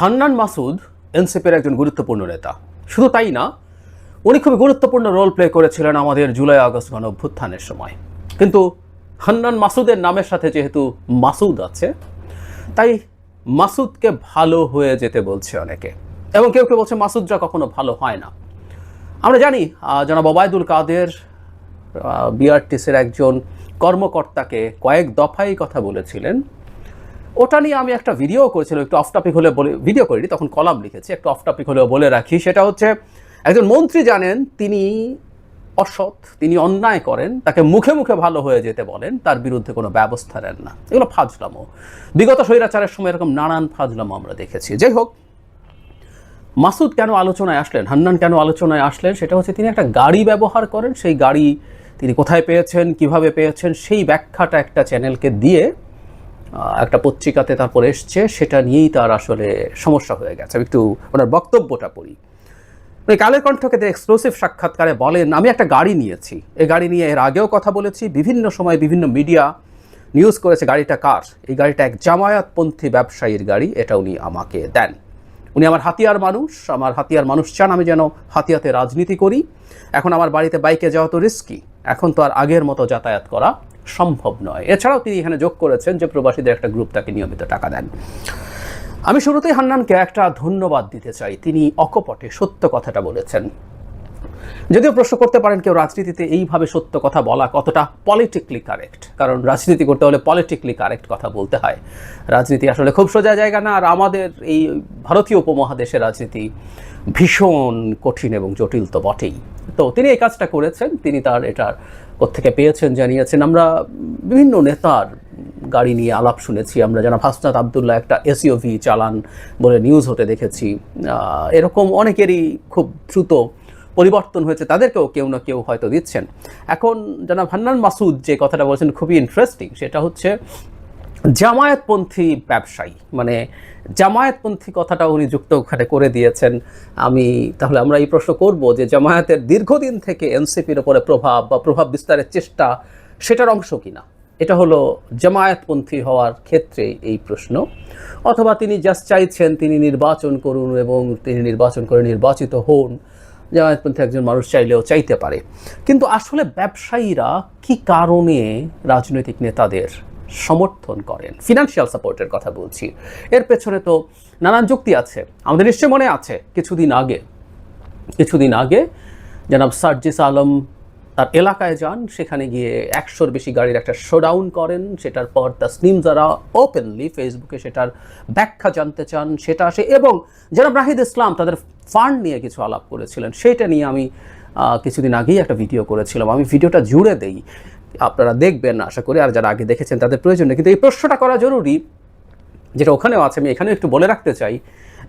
হান্নান মাসুদ এনসিপির একজন গুরুত্বপূর্ণ নেতা। শুধু তাই না, উনি খুবই গুরুত্বপূর্ণ রোল প্লে করেছিলেন আমাদের জুলাই আগস্ট গণ অভ্যুত্থানের সময়। কিন্তু হান্নান মাসুদের নামের সাথে যেহেতু মাসুদ আছে, তাই মাসুদকে ভালো হয়ে যেতে বলছে অনেকে। এবং কেউ কেউ বলছে মাসুদরা কখনো ভালো হয় না। আমরা জানি জনাব ওবায়দুল কাদের বিআরটিসির একজন কর্মকর্তাকে কয়েক দফাই কথা বলেছিলেন। ওটা নিয়ে আমি একটা ভিডিও করেছিলাম, একটু অফ টপিক হলে বলে ভিডিও করিনি, তখন কলাম লিখেছি, একটু অফ টপিক হলেও বলে রাখি। সেটা হচ্ছে, একজন মন্ত্রী জানেন, তিনি অসৎ, তিনি অন্যায় করেন, তাকে মুখে মুখে ভালো হয়ে যেতে বলেন, তার বিরুদ্ধে কোনো ব্যবস্থা নেন না। এগুলো ফাজলামো। বিগত স্বৈরাচারের সময় এরকম নানান ফাজলামো আমরা দেখেছি। যাই হোক, মাসুদ কেন আলোচনায় আসলেন, হান্নান কেন আলোচনায় আসলেন, সেটা হচ্ছে তিনি একটা গাড়ি ব্যবহার করেন, সেই গাড়ি তিনি কোথায় পেয়েছেন, কীভাবে পেয়েছেন, সেই ব্যাখ্যাটা একটা চ্যানেলকে দিয়ে একটা পত্রিকাতে তারপর এসছে, সেটা নিয়েই তার আসলে সমস্যা হয়ে গেছে। আমি একটু ওনার বক্তব্যটা পড়ি। উনি কালের কণ্ঠকে এক্সক্লুসিভ সাক্ষাৎকারে বলেন, আমি একটা গাড়ি নিয়েছি। এই গাড়ি নিয়ে এর আগেও কথা বলেছি, বিভিন্ন সময় বিভিন্ন মিডিয়া নিউজ করেছে, গাড়িটা কার? এই গাড়িটা এক জামায়াতপন্থী ব্যবসায়ীর গাড়ি, এটা উনি আমাকে দেন। উনি আমার হাতিয়ার মানুষ, আমার হাতিয়ার মানুষ চান আমি যেন হাতিয়াতে রাজনীতি করি। এখন আমার বাড়িতে বাইকে যাওয়া তো রিস্কি এখন তো আর আগের মতো যাতায়াত করা সম্ভব নয়। এছাড়াও তিনি এখানে যোগ করেছেন যে প্রবাসীদের একটা গ্রুপ তাকে নিয়মিত টাকা দেন। আমি শুরুতেই হান্নানকে একটা ধন্যবাদ দিতে চাই। তিনি অকপটে সত্য কথাটা বলেছেন। যদিও প্রশ্ন করতে পারেন কেউ রাজনীতিতে এইভাবে সত্য কথা বলা কতটা পলিটিকলি কারেক্ট কারণ রাজনীতি করতে হলে পলিটিকলি কারেক্ট কথা বলতে হয়। রাজনীতি আসলে খুব সোজা জায়গা না, আর আমাদের এই ভারতীয় উপমহাদেশের রাজনীতি ভীষণ কঠিন এবং জটিল তো বটেই। তো তিনি এই কাজটা করেছেন, তিনি তার এটার কোত্থেকে পেয়েছেন জানিয়েছেন। আমরা বিভিন্ন নেতার গাড়ি নিয়ে আলাপ শুনেছি, আমরা যেন হাসনাত আবদুল্লাহ একটা এসইউভি চালান বলে নিউজ হতে দেখেছি। এরকম অনেকেরই খুব দ্রুত পরিবর্তন হয়েছে, তাদেরকেও কেউ না কেউ হয়তো দিচ্ছেন। এখন জানা হান্নান মাসুদ যে কথাটা বলছেন খুবই ইন্টারেস্টিং সেটা হচ্ছে জামায়াতপন্থী ব্যবসায়ী মানে জামায়াতপন্থী কথাটা উনি যুক্ত ওখানে করে দিয়েছেন। আমি তাহলে আমরা এই প্রশ্ন করব যে জামায়াতের দীর্ঘদিন থেকে এনসিপির ওপরে প্রভাব বা প্রভাব বিস্তারের চেষ্টা সেটার অংশ কিনা? এটা হলো জামায়াতপন্থী হওয়ার ক্ষেত্রে এই প্রশ্ন। অথবা তিনি জাস্ট চাইছেন তিনি নির্বাচন করুন এবং তিনি নির্বাচন করে নির্বাচিত হন। জামায়াতপন্থী একজন মানুষ চাইলেও চাইতে পারে। কিন্তু আসলে ব্যবসায়ীরা কি কারণে রাজনৈতিক নেতাদের সমর্থন করেন? ফিনান্সিয়াল সাপোর্টের কথা বলছি। এর পেছনে তো নানান যুক্তি আছে। আমাদের নিশ্চয় মনে আছে, কিছুদিন আগে কিছুদিন আগে জনাব সার্জিস আলম তার এলাকায় যান, সেখানে গিয়ে একশোর বেশি গাড়ির একটা শোডাউন করেন, সেটার পর তাসনিম যারা ওপেনলি ফেসবুকে সেটার ব্যাখ্যা জানতে চান, সেটা আসে এবং জনাব রাহিদ ইসলাম তাদের ফান্ড নিয়ে কিছু আলাপ করেছিলেন। সেটা নিয়ে আমি কিছুদিন আগেই একটা ভিডিও করেছিলাম। আমি ভিডিওটা জুড়ে দেই। আপনারা দেখবেন, আশা করি, আর যারা আগে দেখেছেন তাদের প্রয়োজন নেই। কিন্তু এই প্রশ্নটা করা জরুরি, যেটা ওখানেও আছে, আমি এখানেও একটু বলে রাখতে চাই।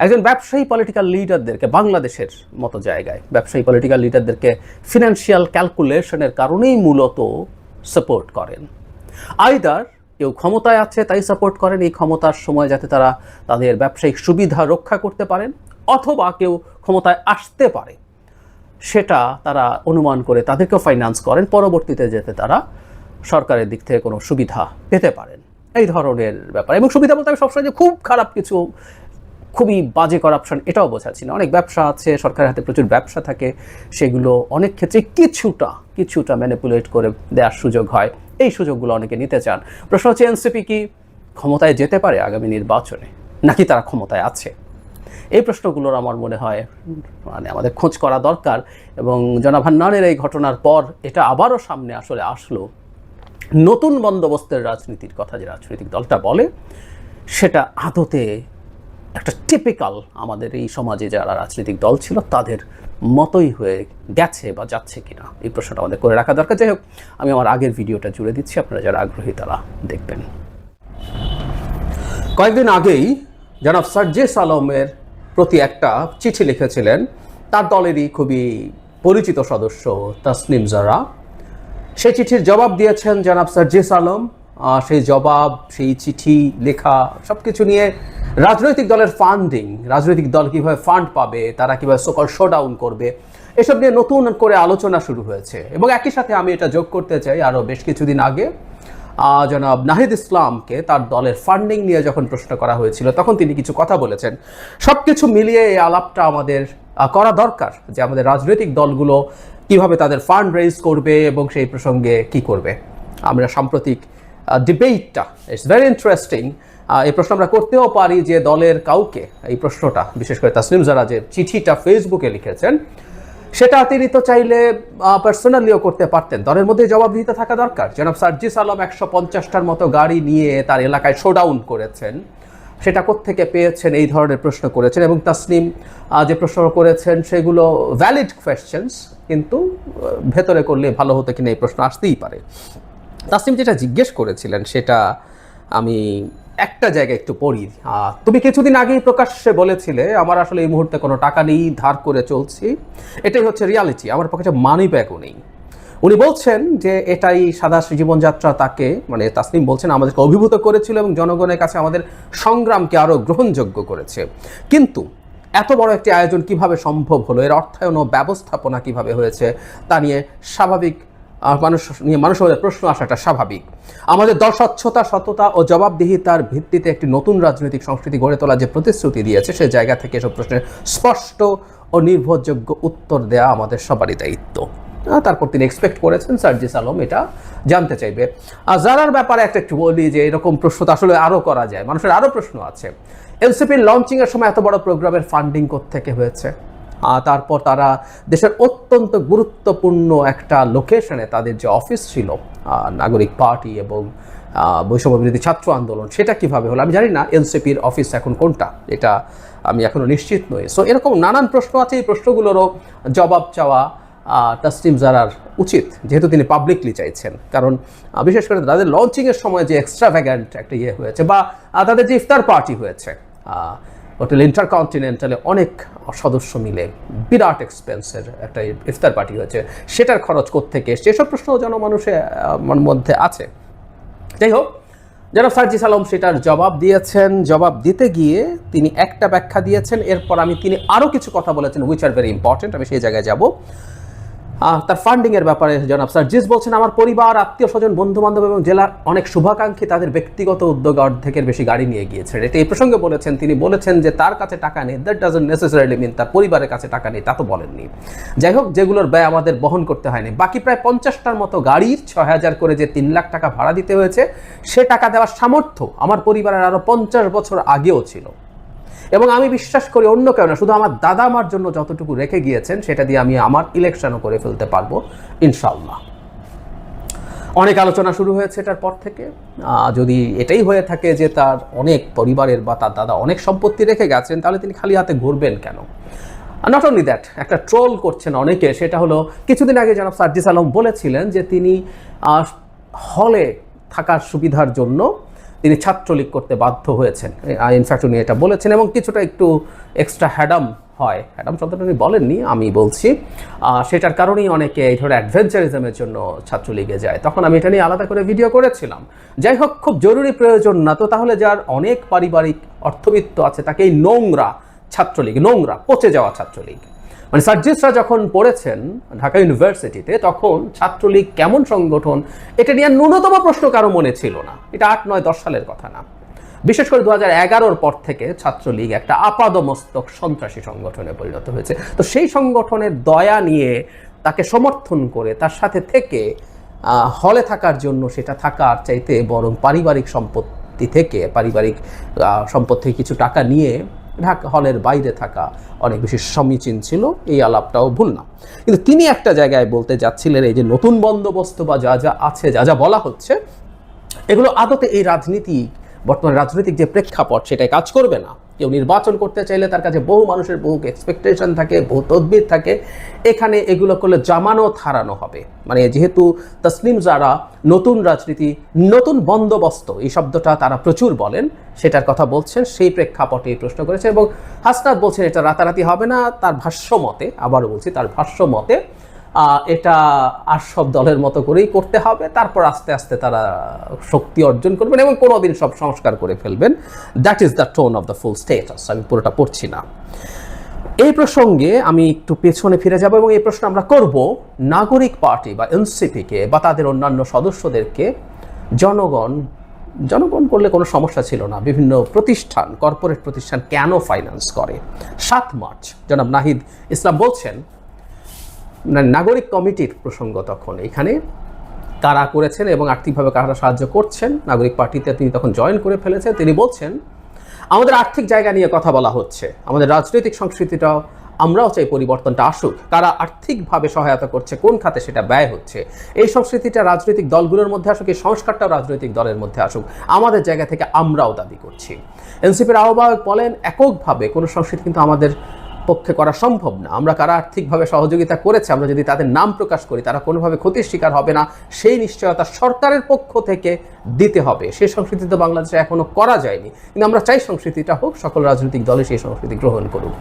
একজন ব্যবসায়ী পলিটিক্যাল লিডারদেরকে বাংলাদেশের মতো জায়গায়, ব্যবসায়ী পলিটিক্যাল লিডারদেরকে ফিনান্সিয়াল ক্যালকুলেশনের কারণেই মূলত সাপোর্ট করেন। আইদার কেউ ক্ষমতায় আছে, তাই সাপোর্ট করেন। এই ক্ষমতার সময় যাতে তারা তাদের ব্যবসায়িক সুবিধা রক্ষা করতে পারেন অথবা কেউ ক্ষমতায় আসতে পারে। সেটা তারা অনুমান করে তাদেরকেও ফাইন্যান্স করেন, পরবর্তীতে যেতে তারা সরকারের দিক থেকে কোনো সুবিধা পেতে পারেন। এই ধরনের ব্যাপার। এবং সুবিধা বলতে আমি সবসময় যে খুব খারাপ কিছু, খুবই বাজে করাপশন এটাও বোঝাচ্ছি না। অনেক ব্যবসা আছে, সরকারের হাতে প্রচুর ব্যবসা থাকে, সেগুলো অনেক ক্ষেত্রে কিছুটা কিছুটা ম্যানিপুলেট করে দেওয়ার সুযোগ হয়। এই সুযোগগুলো অনেকে নিতে চান। প্রশ্ন হচ্ছে এনসিপি কি ক্ষমতায় যেতে পারে আগামী নির্বাচনে? নাকি তারা ক্ষমতায় আছে? এই প্রশ্নগুলোর আমার মনে হয় মানে আমাদের খোঁজ করা দরকার। এবং জনাব এই ঘটনার পর এটা আবারও সামনে আসলে আসলো। নতুন বন্দোবস্তের রাজনীতির কথা যে রাজনৈতিক দলটা বলে, সেটা আদতে একটা টিপিক্যাল আমাদের এই সমাজে যারা রাজনৈতিক দল ছিল, তাদের মতোই হয়ে গেছে বা যাচ্ছে কিনা। এই প্রশ্নটা আমাদের করে রাখা দরকার। যাই হোক, আমি আমার আগের ভিডিওটা জুড়ে দিচ্ছি, আপনারা যারা আগ্রহী তারা দেখবেন। কয়েকদিন আগেই জনাব সার্জেস আলমের প্রতি একটা চিঠি লিখেছিলেন। তার দলেরই খুবই পরিচিত সদস্য তাসনিম জারা। সেই চিঠির জবাব দিয়েছেন জনাব সার্জেস আলম। সেই জবাব, সেই চিঠি, লেখা সব কিছু নিয়ে রাজনৈতিক দলের ফান্ডিং রাজনৈতিক দল কীভাবে ফান্ড পাবে, তারা কীভাবে সকল শোডাউন করবে, এসব নিয়ে নতুন করে আলোচনা শুরু হয়েছে। এবং একই সাথে আমি এটা যোগ করতে চাই আরও বেশ কিছুদিন আগে। জনাব নাহিদ ইসলামকে তার দলের ফান্ডিং নিয়ে যখন প্রশ্ন করা হয়েছিল, তখন তিনি কিছু কথা বলেছেন। সব কিছু মিলিয়ে এই আলাপটা আমাদের করা দরকার যে আমাদের রাজনৈতিক দলগুলো কীভাবে তাদের ফান্ড রেজ করবে এবং সেই প্রসঙ্গে কি করবে। আমরা সাম্প্রতিক ডিবেটটা ইটস ভেরি ইন্টারেস্টিং এই প্রশ্ন আমরা করতেও পারি যে দলের কাউকে, এই প্রশ্নটা, বিশেষ করে তাসলিম যারা যে চিঠিটা ফেসবুকে লিখেছেন সেটা তিনি তো চাইলে পার্সোনালিও করতে পারতেন। দলের মধ্যে জবাবদিহিতা থাকা দরকার। জনাব সার্জিস আলম একশো পঞ্চাশটার মতো গাড়ি নিয়ে তার এলাকায় শোডাউন করেছেন। সেটা কোত্থেকে পেয়েছেন এই ধরনের প্রশ্ন করেছেন এবং তাসনিম যে প্রশ্ন করেছেন, সেগুলো ভ্যালিড কোয়েশ্চেন্স কিন্তু ভেতরে করলে ভালো হতো কিনা এই প্রশ্ন আসতেই পারে। তাসনিম যেটা জিজ্ঞেস করেছিলেন, সেটা আমি একটা জায়গায় একটু পড়ি তুমি কিছুদিন আগেই প্রকাশ্যে বলেছিলে, আমার আসলে এই মুহূর্তে কোনো টাকা নেই, ধার করে চলছি। এটাই হচ্ছে রিয়ালিটি আমার পকেটে মানি ব্যাগও নেই। উনি বলছেন যে, এটাই সাদা জীবনযাত্রা তাকে মানে তাসনিম বলছেন, আমাদেরকে অভিভূত করেছিল এবং জনগণের কাছে আমাদের সংগ্রামকে আরও গ্রহণযোগ্য করেছে। কিন্তু এত বড় একটি আয়োজন কীভাবে সম্ভব হলো? এর অর্থায়ন ও ব্যবস্থাপনা কীভাবে হয়েছে? তা নিয়ে স্বাভাবিক মানুষ নিয়ে মানুষের প্রশ্ন আসাটা স্বাভাবিক। আমাদের দল সততা ও জবাবদিহিতার ভিত্তিতে একটি নতুন রাজনৈতিক সংস্কৃতি গড়ে তোলার যে প্রতিশ্রুতি দিয়েছে, সে জায়গা থেকে এসব প্রশ্নের স্পষ্ট ও নির্ভরযোগ্য উত্তর দেয়া আমাদের সবারই দায়িত্ব। তারপর তিনি এক্সপেক্ট করেছেন সার্জিস আলম এটা জানতে চাইবে। আর যারার ব্যাপারে একটা একটু বলি যে এরকম প্রশ্ন তো আসলে আরও করা যায়। মানুষের আরও প্রশ্ন আছে। এনসিপির লঞ্চিংয়ের সময় এত বড় প্রোগ্রামের ফান্ডিং থেকে হয়েছে? তারপর তারা দেশের অত্যন্ত গুরুত্বপূর্ণ একটা লোকেশনে তাদের যে অফিস ছিল নাগরিক পার্টি এবং বৈষম্য বিরোধী ছাত্র আন্দোলন, সেটা কীভাবে হলো? আমি জানি না এনসিপির অফিস এখন কোনটা, এটা আমি এখনও নিশ্চিত নই। সো এরকম নানান প্রশ্ন আছে, এই প্রশ্নগুলোরও জবাব চাওয়া তাসলিম জারার উচিত, যেহেতু তিনি পাবলিকলি চাইছেন। কারণ বিশেষ করে তাদের লঞ্চিংয়ের সময় যে এক্সট্রা ভ্যাগান্ট একটা ইয়ে হয়েছে বা তাদের যে ইফতার পার্টি হয়েছে হোটেল ইন্টারকন্টিনেন্টালে অনেক সদস্য মিলে বিরাট এক্সপেন্সের একটা ইফতার পার্টি হয়েছে। সেটার খরচ থেকে এসছে? এসব প্রশ্ন জনমানুষের মধ্যে আছে। যাই হোক যারা সার্জি সালাম সেটার জবাব দিয়েছেন। জবাব দিতে গিয়ে তিনি একটা ব্যাখ্যা দিয়েছেন। এরপর আমি তিনি আরও কিছু কথা বলেছেন উইচ আর ভেরি ইম্পর্টেন্ট আমি সেই জায়গায় যাব। তার ফান্ডিং এর ব্যাপারে জনাব সার্জিস বলছেন, আমার পরিবার, আত্মীয় স্বজন বন্ধু বান্ধব এবং জেলার অনেক শুভাকাঙ্ক্ষী তাদের ব্যক্তিগত উদ্যোগে অর্ধেকের বেশি গাড়ি নিয়ে গিয়েছেন। এটা এই প্রসঙ্গে বলেছেন, তিনি বলেছেন যে তার কাছে টাকা নেই। দ্যাট ডাজন্ট নেসেসারিলি মিন তার পরিবারের কাছে টাকা নেই, তা তো বলেননি। যাই হোক, যেগুলোর ব্যয় আমাদের বহন করতে হয়নি। বাকি প্রায় পঞ্চাশটার মতো গাড়ির ছয় হাজার করে যে তিন লাখ টাকা ভাড়া দিতে হয়েছে, সে টাকা দেওয়ার সামর্থ্য আমার পরিবারের আরও পঞ্চাশ বছর আগেও ছিল। এবং আমি বিশ্বাস করি অন্য কেউ না, শুধু আমার দাদা আমার জন্য যতটুকু রেখে গিয়েছেন, সেটা দিয়ে আমি আমার ইলেকশনও করে ফেলতে পারব ইনশাল্লাহ অনেক আলোচনা শুরু হয়েছে এটার পর থেকে। যদি এটাই হয়ে থাকে যে তার অনেক পরিবারের বা তার দাদা অনেক সম্পত্তি রেখে গেছেন, তাহলে তিনি খালি হাতে ঘুরবেন কেন? নট অনলি দ্যাট একটা ট্রোল করছেন অনেকে, সেটা হলো কিছুদিন আগে জনাব সার্জিস আলম বলেছিলেন যে তিনি হলে থাকার সুবিধার জন্য তিনি ছাত্রলীগ করতে বাধ্য হয়েছেন। ইনফ্যাক্ট উনি এটা বলেছেন এবং কিছুটা একটু এক্সট্রা হ্যাডাম হয়। হ্যাডাম শব্দটা উনি বলেননি, আমি বলছি। সেটার কারণেই অনেকে এই ধরনের অ্যাডভেঞ্চারিজমের জন্য ছাত্রলীগে যায়। তখন আমি এটা নিয়ে আলাদা করে ভিডিও করেছিলাম। যাই হোক, খুব জরুরি প্রয়োজন না তো, তাহলে যার অনেক পারিবারিক অর্থবিত্ত আছে তাকে এই নোংরা ছাত্রলীগ, নোংরা, পচে যাওয়া ছাত্রলীগ। মানে সার্জিসরা যখন পড়েছেন ঢাকা ইউনিভার্সিটিতে, তখন ছাত্রলীগ কেমন সংগঠন, এটা নিয়ে ন্যূনতম প্রশ্ন কারও মনে ছিল না। এটা আট নয় দশ সালের কথা না। বিশেষ করে দু হাজার পর থেকে ছাত্রলীগ একটা আপাদমস্তক সন্ত্রাসী সংগঠনে পরিণত হয়েছে। তো সেই সংগঠনের দয়া নিয়ে তাকে সমর্থন করে, তার সাথে থেকে হলে থাকার জন্য সেটা থাকার চাইতে বরং পারিবারিক সম্পত্তি থেকে, পারিবারিক সম্পদ থেকে কিছু টাকা নিয়ে ঢাকা হলের বাইরে থাকা অনেক বেশি সমীচীন ছিল, এই আলাপটাও ভুল না। কিন্তু তিনি একটা জায়গায় বলতে যাচ্ছিলেন, এই যে নতুন বন্দোবস্ত বা যা যা আছে, যা যা বলা হচ্ছে, এগুলো আদতে এই রাজনীতি, বর্তমান রাজনৈতিক যে প্রেক্ষাপট সেটাই কাজ করবে না। কেউ নির্বাচন করতে চাইলে তার কাছে বহু মানুষের বহু এক্সপেকটেশন থাকে, বহু তদবির থাকে। এখানে এগুলো করলে জামানত হারানো হবে। মানে যেহেতু তসলিম যারা নতুন রাজনীতি, নতুন বন্দোবস্ত, এই শব্দটা তারা প্রচুর বলেন, সেটার কথা বলছেন, সেই প্রেক্ষাপটে প্রশ্ন করেছে এবং হাসনাত বলছেন এটা রাতারাতি হবে না, তার ভাষ্য মতে, আবারও বলছি, তার ভাষ্য মতে এটা আর সব দলের মতো করেই করতে হবে। তারপর আস্তে আস্তে তারা শক্তি অর্জন করবেন এবং কোনোদিন সব সংস্কার করে ফেলবেন। That is the tone of the full status আমি পুরোটা পড়ছি না। এই প্রসঙ্গে আমি একটু পেছনে ফিরে যাব এবং এই প্রশ্ন আমরা করব, নাগরিক পার্টি বা এনসিপিকে বা তাদের অন্যান্য সদস্যদেরকে, জনগণ জনগণ করলে কোনো সমস্যা ছিল না। বিভিন্ন প্রতিষ্ঠান, কর্পোরেট প্রতিষ্ঠান কেন ফাইন্যান্স করে? সাত মার্চ, জনাব নাহিদ ইসলাম বলছেন নাগরিক কমিটির প্রসঙ্গ তখন এখানে। কারা করেছেন এবং আর্থিকভাবে কারা সাহায্য করছেন, নাগরিক পার্টিতে তিনি তখন জয়েন করে ফেলেছেন, তিনি বলছেন, আমাদের আর্থিক জায়গা নিয়ে কথা বলা হচ্ছে, আমাদের রাজনৈতিক সংস্কৃতিটাও, আমরাও চাই পরিবর্তনটা আসুক। কারা আর্থিকভাবে সহায়তা করছে, কোন খাতে সেটা ব্যয় হচ্ছে? এই সংস্কৃতিটা রাজনৈতিক দলগুলোর মধ্যে আসুক, এই সংস্কারটাও রাজনৈতিক দলের মধ্যে আসুক। আমাদের জায়গা থেকে আমরাও দাবি করছি। এনসিপির আহ্বায়ক বলেন, এককভাবে কোনো সংস্কৃতি কিন্তু আমাদের পক্ষে করা সম্ভব না। আমরা কারা আর্থিকভাবে সহযোগিতা করেছে, আমরা যদি তাদের নাম প্রকাশ করি, তারা কোনোভাবে ক্ষতির শিকার হবে না। সেই নিশ্চয়তা সরকারের পক্ষ থেকে দিতে হবে। সেই সংস্কৃতি তো বাংলাদেশে এখনও করা যায়নি। কিন্তু আমরা চাই সংস্কৃতিটা হোক, সকল রাজনৈতিক দলে সেই সংস্কৃতি গ্রহণ করুক।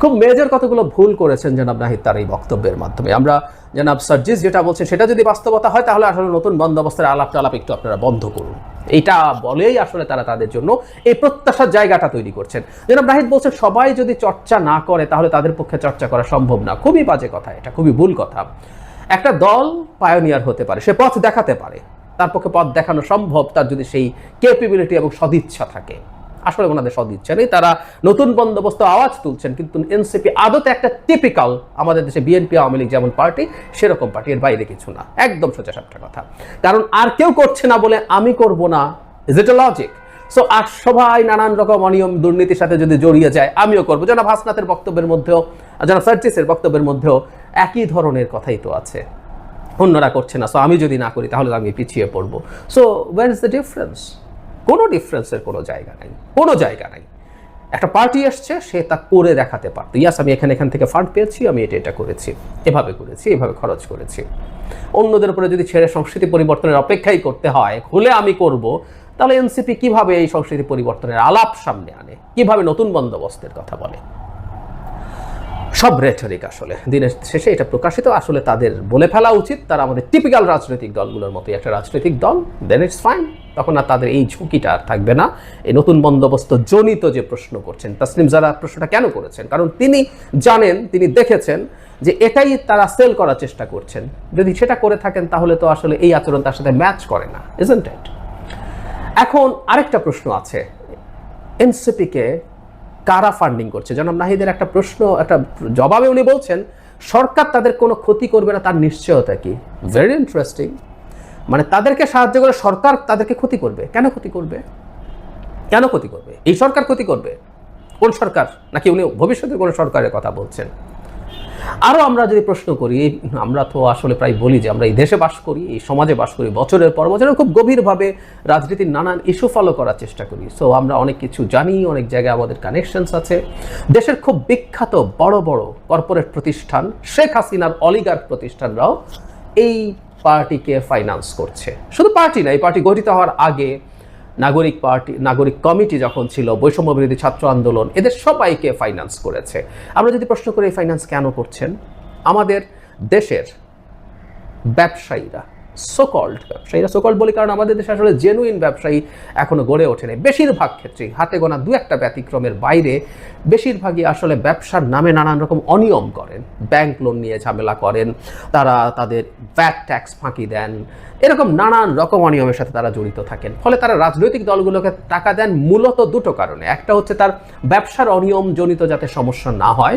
খুব মেজর কতগুলো ভুল করেছেন জনাব নাহিদ তার এই বক্তব্যের মাধ্যমে। আমরা জনাব সার্জিস যেটা বলছেন, সেটা যদি বাস্তবতা হয়, তাহলে আসলে নতুন বন্দোবস্তের আলাপ টালাপ একটু আপনারা বন্ধ করুন। এইটা বলেই আসলে তারা তাদের জন্য এই প্রত্যাশার জায়গাটা তৈরি করছেন। যেন নাহিদ বলছেন, সবাই যদি চর্চা না করে তাহলে তাদের পক্ষে চর্চা করা সম্ভব না। খুবই বাজে কথা এটা, খুবই ভুল কথা। একটা দল পায়োনিয়ার হতে পারে, সে পথ দেখাতে পারে, তার পক্ষে পথ দেখানো সম্ভব, তার যদি সেই ক্যাপেবিলিটি এবং সদিচ্ছা থাকে। আসলে ওনাদের সদিচ্ছা নেই। তারা নতুন বন্দোবস্ত আওয়াজ তুলছেন, কিন্তু এনসিপি আদতে একটা টিপিক্যাল আমাদের দেশে বিএনপি, আওয়ামী লীগ যেমন পার্টি, সেরকম পার্টি এর বাইরে কিছু না। একদম সোজা সাপটা কথা। কারণ আর কেউ করছে না বলে আমি করব না। ইজ ইট লজিক সো আর সবাই নানান রকম অনিয়ম দুর্নীতির সাথে যদি জড়িয়ে যায়, আমিও করব। জনাব হাসনাতের বক্তব্যের মধ্যেও, জনাব সার্জিসের বক্তব্যের মধ্যেও একই ধরনের কথাই তো আছে। অন্যরা করছে না। সো আমি যদি না করি, তাহলে আমি পিছিয়ে পড়ব। So where is the difference কোনো ডিফারেন্সের কোনো জায়গা নাই, কোনো জায়গা নাই। একটা পার্টি আসছে, সে তা করে দেখাতে পারতো। ইয়াস আমি এখানে, এখান থেকে ফান্ড পেয়েছি, আমি এটা এটা করেছি, এভাবে করেছি, এভাবে খরচ করেছি। অন্যদের উপরে যদি ছেড়ে সংস্কৃতি পরিবর্তনের অপেক্ষাই করতে হয়, খুলে আমি করব, তাহলে এনসিপি কীভাবে এই সংস্কৃতি পরিবর্তনের আলাপ সামনে আনে? কীভাবে নতুন বন্দোবস্তের কথা বলে? সব রেটরিক আসলে। দিনের শেষে এটা প্রকাশিত, আসলে তাদের বলে ফেলা উচিত। তারা আমাদের টিপিক্যাল রাজনৈতিক দলগুলোর মতোই একটা রাজনৈতিক দল দেন ইটস ফাইন তখন আর তাদের এই ঝুঁকিটা আর থাকবে না। এই নতুন বন্দোবস্ত জনিত যে প্রশ্ন করছেন, তাসনিম যারা প্রশ্নটা কেন করেছেন? কারণ তিনি জানেন, তিনি দেখেছেন যে এটাই তারা সেল করার চেষ্টা করছেন। যদি সেটা করে থাকেন, তাহলে তো আসলে এই আচরণ তার সাথে ম্যাচ করে না ইজেন্ট এখন আরেকটা প্রশ্ন আছে। এনসিপিকে কারা ফান্ডিং করছে? জনাব নাহিদের একটা প্রশ্ন, একটা জবাবে উনি বলছেন, সরকার তাদের কোনো ক্ষতি করবে না, তার নিশ্চয়তা কি? ভেরি ইন্টারেস্টিং মানে তাদেরকে সাহায্য করে সরকার তাদেরকে ক্ষতি করবে। কেন ক্ষতি করবে? কেন ক্ষতি করবে? এই সরকার ক্ষতি করবে? কোন সরকার? নাকি উনি ভবিষ্যতে কোন সরকারের কথা বলছেন? আরও আমরা যদি প্রশ্ন করি আমরা তো আসলে প্রায় বলি যে আমরা এই দেশে বাস করি, এই সমাজে বাস করি, বছরের পর বছর খুব গভীরভাবে রাজনীতির নানান ইস্যু ফলো করার চেষ্টা করি। সো আমরা অনেক কিছু জানি, অনেক জায়গায় আমাদের কানেকশনস আছে। দেশের খুব বিখ্যাত বড় বড় কর্পোরেট প্রতিষ্ঠান, শেখ হাসিনার অলিগার প্রতিষ্ঠানরাও এই পার্টিকে ফাইন্যান্স করছে। শুধু পার্টি না, এই পার্টি গঠিত হওয়ার আগে নাগরিক পার্টি, নাগরিক কমিটি যখন ছিল বৈষম্য বিরোধী ছাত্র আন্দোলন, এদের সবাইকে ফাইন্যান্স করেছে। আমরা যদি প্রশ্ন করি, এই ফাইন্যান্স কেন করছেন? আমাদের দেশের ব্যবসায়ীরা সোকল্ড ব্যবসায়ীরা সোকল্ড বলি কারণ আমাদের দেশে আসলে জেনুইন ব্যবসায়ী এখনও গড়ে ওঠেনি। বেশিরভাগ ক্ষেত্রেই হাতে গোনা দু একটা ব্যতিক্রমের বাইরে বেশিরভাগই আসলে ব্যবসার নামে নানান রকম অনিয়ম করেন। ব্যাংক লোন নিয়ে ঝামেলা করেন, তারা তাদের ভ্যাট ট্যাক্স ফাঁকি দেন, এরকম নানান রকম অনিয়মের সাথে তারা জড়িত থাকেন। ফলে তারা রাজনৈতিক দলগুলোকে টাকা দেন মূলত দুটো কারণে। একটা হচ্ছে তার ব্যবসার অনিয়ম জনিত যাতে সমস্যা না হয়,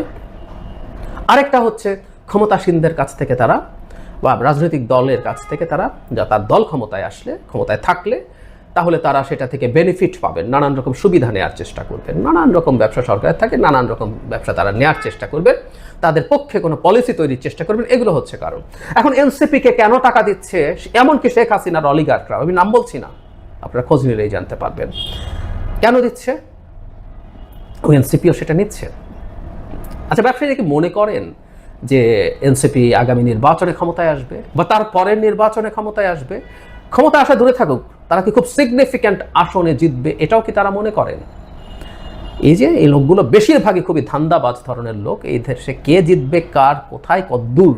আরেকটা হচ্ছে ক্ষমতাসীনদের কাছ থেকে তারা বা রাজনৈতিক দলের কাছ থেকে তারা যা তার দল ক্ষমতায় আসলে, ক্ষমতায় থাকলে, তাহলে তারা সেটা থেকে বেনিফিট পাবেন। নানান রকম সুবিধা নেওয়ার চেষ্টা করবেন। নানান রকম ব্যবসা সরকারের থাকে, নানান রকম ব্যবসা তারা নেওয়ার চেষ্টা করবেন। তাদের পক্ষে কোনো পলিসি তৈরির চেষ্টা করবেন, এগুলো হচ্ছে কারণ। এখন এনসিপিকে কেন টাকা দিচ্ছে? এমনকি শেখ হাসিনার অলিগার্করা আমি নাম বলছি না, আপনারা খোঁজ নিলেই জানতে পারবেন। কেন দিচ্ছে? ওই এনসিপিও সেটা নিচ্ছে। আচ্ছা ব্যবসায়ীরা কি মনে করেন যে এনসিপি আগামী নির্বাচনে ক্ষমতায় আসবে বা তার পরের নির্বাচনে ক্ষমতায় আসবে, ক্ষমতা আসা দূরে থাকুক, তারা কি খুব সিগনিফিক্যান্ট আসনে জিতবে এটাও কি তারা মনে করেন? এই যে এই লোকগুলো বেশিরভাগই খুবই ধান্দাবাজ ধরনের লোক, এই দেশে কে জিতবে, কার, কোথায় কদ্দূর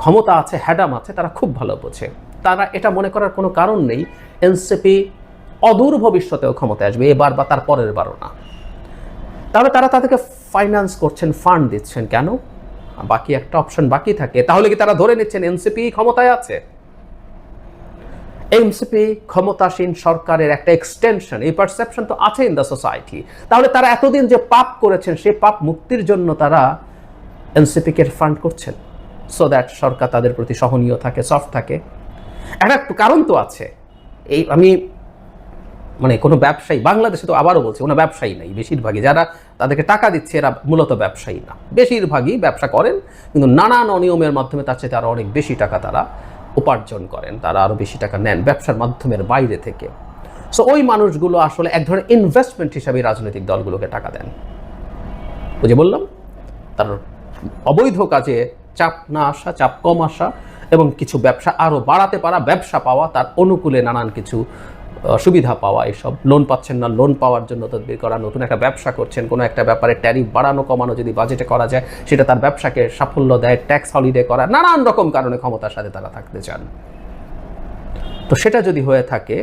ক্ষমতা আছে, হ্যাডাম আছে, তারা খুব ভালো বোঝে। তারা এটা মনে করার কোনো কারণ নেই, এনসিপি অদূর ভবিষ্যতেও ক্ষমতায় আসবে, এবার বা তার পরের বারও না। তাহলে তারা তাদেরকে ফাইন্যান্স করছেন ফান্ড দিচ্ছেন কেন? বাকি একটা অপশন বাকি থাকে, তাহলে কি তারা ধরে নিচ্ছেন এনসিপি ক্ষমতায় আছে? এমসিপি ক্ষমতাসীন সরকারের একটা এক্সটেনশন এই পারসেপশন তো আছে ইন দ্য সোসাইটি তাহলে তারা এতদিন যে পাপ করেছেন, সেই পাপ মুক্তির জন্য তারা এনসিপিকে ফান্ড করছেন? সো দ্যাট সরকার তাদের প্রতি সহনীয় থাকে সফট থাকে। একটা কারণ তো আছে। এই আমি মানে কোনো ব্যবসায়ী, বাংলাদেশে তো আবারও বলছে, কোনো ব্যবসায়ী নাই বেশিরভাগই। যারা তাদেরকে টাকা দিচ্ছে, এরা মূলত ব্যবসায়ী না। বেশিরভাগই ব্যবসা করেন, কিন্তু নানান অনিয়মের মাধ্যমে তার চেয়ে আরও অনেক বেশি টাকা তারা উপার্জন করেন, তারা আরও বেশি টাকা নেন ব্যবসার মাধ্যমের বাইরে থেকে। সো ওই মানুষগুলো আসলে এক ধরনের ইনভেস্টমেন্ট হিসাবে রাজনৈতিক দলগুলোকে টাকা দেন। বুঝে বললাম, তার অবৈধ কাজে চাপ না আসা, চাপ কম আসা এবং কিছু ব্যবসা আরও বাড়াতে পারা, ব্যবসা পাওয়া তার অনুকূলে নানান কিছু সুবিধা পাওয়া এসব। লোন পাচ্ছেন না লোন পাওয়ার জন্য তদবির করা নতুন একটা ব্যবসা করছেন। কোনো একটা ব্যাপারে ট্যারিফ বাড়ানো, কমানো যদি বাজেটে করা যায়, সেটা তার ব্যবসাকে সাফল্য দেয় ট্যাক্স হলিডে করা, নানান রকম কারণে ক্ষমতার সাথে তারা থাকতে চান। তো সেটা যদি হয়ে থাকে,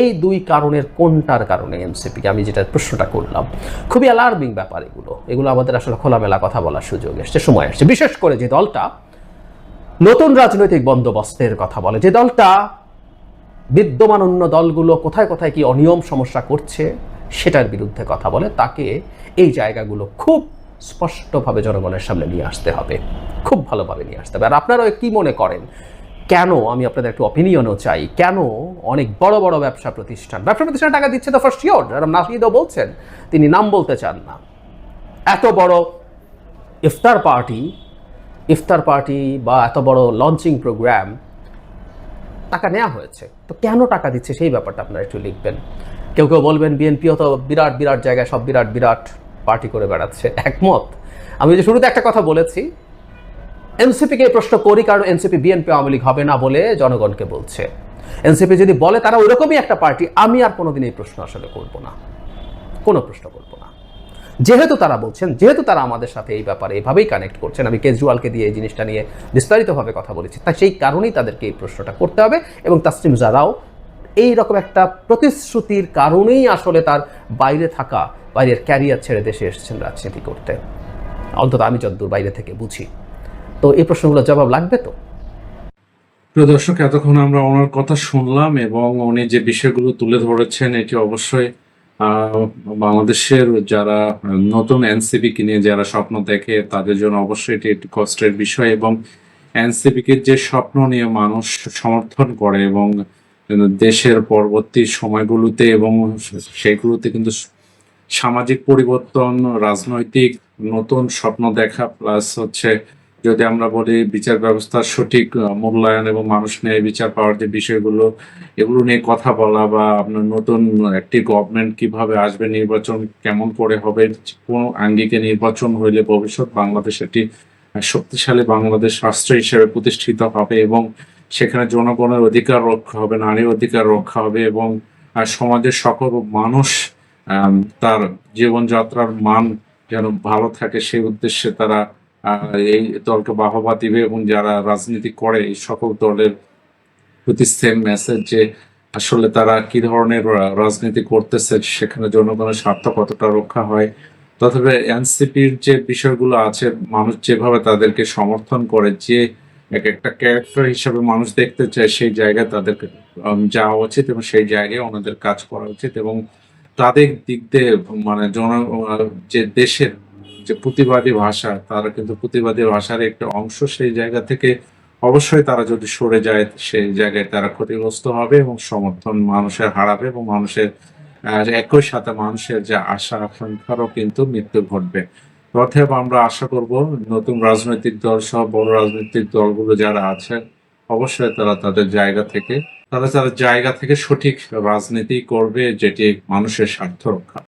এই দুই কারণের কোনটার কারণে এনসিপিকে আমি যেটা প্রশ্নটা করলাম, খুবই অ্যালার্মিং ব্যাপার এগুলো। এগুলো আমাদের আসলে খোলামেলা কথা বলার সুযোগ এসছে, সময় এসছে। বিশেষ করে যে দলটা নতুন রাজনৈতিক বন্দোবস্তের কথা বলে, যে দলটা বিদ্যমান অন্য দলগুলো কোথায় কোথায় কি অনিয়ম সমস্যা করছে সেটার বিরুদ্ধে কথা বলে, তাকে এই জায়গাগুলো খুব স্পষ্টভাবে জনগণের সামনে নিয়ে আসতে হবে। খুব ভালোভাবে নিয়ে আসতে হবে। আর আপনারাও কি মনে করেন? কেন, আমি আপনাদের একটু অপিনিয়নও চাই, কেন অনেক বড় বড় ব্যবসা প্রতিষ্ঠান ব্যবসা প্রতিষ্ঠান টাকা দিচ্ছে তো ফার্স্ট শিওর নাসিদও বলছেন, তিনি নাম বলতে চান না। এত বড় ইফতার পার্টি ইফতার পার্টি বা এত বড় লঞ্চিং প্রোগ্রাম টাকা নেওয়া হয়েছে। তো কেন টাকা দিচ্ছে? সেই ব্যাপারটা আপনারা একটু লিখবেন। কেউ কেউ বলবেন বিএনপিও তো বিরাট বিরাট জায়গায় সব বিরাট বিরাট পার্টি করে বেড়াচ্ছে। একমত। আমি যে শুরুতে একটা কথা বলেছি এনসিপিকে প্রশ্ন করি, কারণ এনসিপি বিএনপি আওয়ামী লীগ হবে না বলে জনগণকে বলছে। এনসিপি যদি বলে তারা ওইরকমই একটা পার্টি, আমি আর কোনোদিন এই প্রশ্ন আসলে করব না। কোনো প্রশ্ন করব না। যেহেতু তারা বলছেন, যেহেতু তারা আমাদের সাথে এই ব্যাপারে এভাবেই কানেক্ট করছেন, আমি কেজরিওয়ালকে দিয়ে এই জিনিসটা নিয়ে বিস্তারিতভাবে কথা বলেছি, তাই সেই কারণেই তাদেরকে এই প্রশ্নটা করতে হবে এবং তাসলিম জারাও এই রকম একটা প্রতিশ্রুতির কারণেই আসলে তার বাইরে থাকা, বাইরের ক্যারিয়ার ছেড়ে দেশে এসেছেন রাজনীতি করতে। অন্তত আমি যতদূর বাইরে থেকে বুঝি। তো এই প্রশ্নগুলোর জবাব লাগবে তো? প্রিয় দর্শক, এতক্ষণ আমরা ওনার কথা শুনলাম এবং উনি যে বিষয়গুলো তুলে ধরেছেন, এটি অবশ্যই বাংলাদেশের যারা নতুন এনসিপি কে নিয়ে যারা স্বপ্ন দেখে, তাদের জন্য অবশ্যই এটি একটি কষ্টের বিষয় এবং এনসিপি কে যে স্বপ্ন নিয়ে মানুষ সমর্থন করে এবং দেশের পরবর্তী সময়গুলোতে এবং সেইগুলোতে কিন্তু সামাজিক পরিবর্তন, রাজনৈতিক নতুন স্বপ্ন দেখা প্লাস হচ্ছে যদি আমরা বলি বিচার ব্যবস্থার সঠিক মূল্যায়ন এবং মানুষ নিয়ে বিচার পাওয়ার যে বিষয়গুলো, এগুলো নিয়ে কথা বলা বা আপনার নতুন একটি গভর্নমেন্ট কীভাবে আসবে, নির্বাচন কেমন করে হবে, কোন আঙ্গিকে নির্বাচন হইলে ভবিষ্যৎ বাংলাদেশ একটি শক্তিশালী বাংলাদেশ রাষ্ট্র হিসেবে প্রতিষ্ঠিত হবে এবং সেখানে জনগণের অধিকার রক্ষা হবে, নারীর অধিকার রক্ষা হবে এবং সমাজের সকল মানুষ তার জীবনযাত্রার মান যেন ভালো থাকে, সেই উদ্দেশ্যে তারা এই দলকে বাহবা দিবে এবং যারা রাজনীতি করে, এই সকল দলের প্রতি সেম মেসেজ যে আসলে তারা কি ধরনের রাজনীতি করতেছে, সেখানে জনগণের স্বার্থ কতটা রক্ষা হয়। তথাপি এনসিপির যে বিষয়গুলো আছে, মানুষ যেভাবে তাদেরকে সমর্থন করে, যে এক একটা ক্যারেক্টার হিসাবে মানুষ দেখতে চায়, সেই জায়গায় তাদেরকে যাওয়া উচিত এবং সেই জায়গায় ওনাদের কাজ করা উচিত এবং তাদের দিক দিয়ে মানে জন যে দেশের যে প্রতিবাদী ভাষা, তারা কিন্তু প্রতিবাদী ভাষার একটা অংশ সেই জায়গা থেকে অবশ্যই তারা যদি সরে যায়, সেই জায়গায় তারা ক্ষতিগ্রস্ত হবে এবং সমর্থন মানুষের হারাবে এবং মানুষের একই সাথে মানুষের যে আশা, আকাঙ্ক্ষারও কিন্তু মৃত্যু ঘটবে। অতএব আমরা আশা করব নতুন রাজনৈতিক দল সহ বড় রাজনৈতিক দলগুলো যারা আছে, অবশ্যই তারা তাদের জায়গা থেকে, তারা তাদের জায়গা থেকে সঠিক রাজনীতি করবে যেটি মানুষের স্বার্থ রক্ষা।